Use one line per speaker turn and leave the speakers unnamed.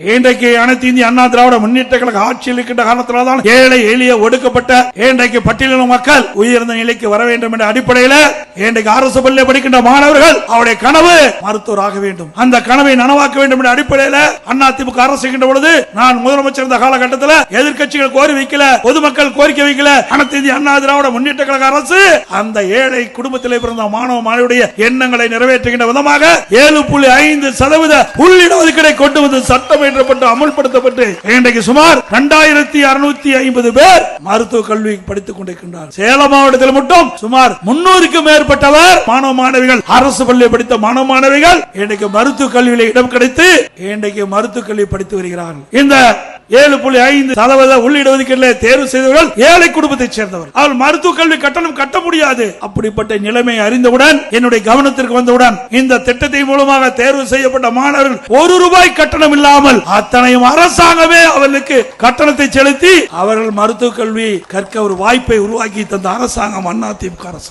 இன்றைக்கு அனைத்து இந்திய அண்ணா திராவிட முன்னேற்ற கழக ஆட்சியில் இருக்கின்ற காரணத்தினால்தான் ஏழை எளிய ஒடுக்கப்பட்ட இன்றைக்கு பட்டியலின மக்கள் உயர்ந்த நிலைக்கு வர வேண்டும் என்ற அடிப்படையில் இன்றைக்கு அரசு பள்ளியில் படிக்கின்ற மாணவர்கள் அவருடைய கனவு மருத்துவர் ஆக வேண்டும். அந்த கனவை நனவாக்க வேண்டும் என்ற அடிப்படையில் அண்ணா திமுக அரசு இருக்கின்ற பொழுது நான் முதலமைச்சர் இருந்த காலகட்டத்தில் எதிர்கட்சிகள் கோரி வைக்கல பொதுமக்கள் கோரிக்கை வைக்கல அனைத்து இந்திய அண்ணா திராவிட முன்னேற்ற கழக அரசு அந்த ஏழை குடும்பத்தில் பிறந்த மாணவ மாணவியுடைய எண்ணங்களை நிறைவேற்றுகின்ற விதமாக ஏழு புள்ளி ஐந்து சதவீத உள்ளிட ஒதுக்கீடை கொண்டு வந்து சட்டம் இயற்றப்பட்டு அமல்படுத்தப்பட்டு இன்றைக்கு சுமார் இரண்டாயிரத்தி அறுநூத்தி ஐம்பது பேர் மருத்துவ கல்வி படித்துக் கொண்டிருக்கின்றார் சேலம் மாவட்டத்தில் மட்டும் சுமார் முன்னூறுக்கும் மேற்பட்டவர் மாணவ மாணவிகள் அரசு பள்ளியை படித்த மாணவ மாணவிகள் இன்றைக்கு மருத்துவ கல்வியில இடம் கிடைத்து இன்றைக்கு மருத்துவ கல்வி படித்து வருகிறார்கள். இந்த ஏழு புள்ளி ஐந்து சதவீத உள்ளிட ஒதுக்கீட்டில் தேர்வு செய்தவர்கள் ஏழை குடும்பத்தைச் சேர்ந்தவர் அவள் மருத்துவ கல்வி கட்டணம் கட்ட முடியாது. அப்படிப்பட்ட நிலைமை அறிந்தவுடன் என்னுடைய கவனத்திற்கு வந்தவுடன் இந்த திட்டத்தை மூலமாக தேர்வு செய்யப்பட்ட மாணவர்கள் ஒரு ரூபாய் கட்டணம் இல்லாமல் அத்தனையும் அரசாங்கமே அவர்களுக்கு கட்டணத்தை செலுத்தி அவர்கள் மருத்துவ கல்வி கற்க ஒரு வாய்ப்பை உருவாக்கி தந்த அரசாங்கம் அண்ணா திமுக அரசு.